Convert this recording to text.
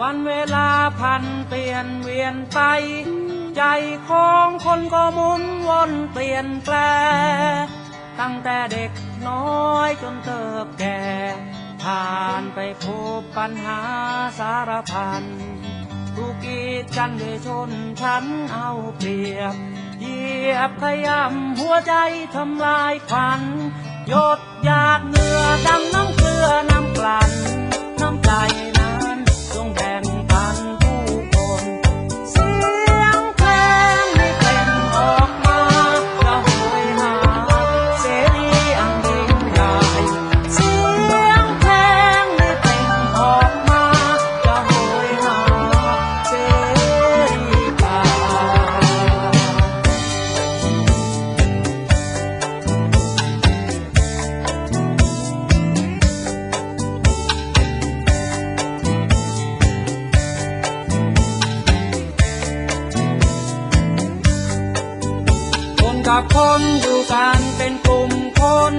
วันเวลาพันเปลี่ยนเวียนไป ใจของคนก็หมุนวนเปลี่ยนแปลงตั้งแต่เด็กน้อยจนเติบแก่ ผ่านไปพบปัญหาสารพันถูกกีดกันด้วยชนชั้นเอาเปรียบเหยียบขยำหัวใจทำลายขวัญหยดหยาดเหงื่อดำน้ำเกลือน้ำกลั่น คนอยู่กันเป็นกลุ่มคน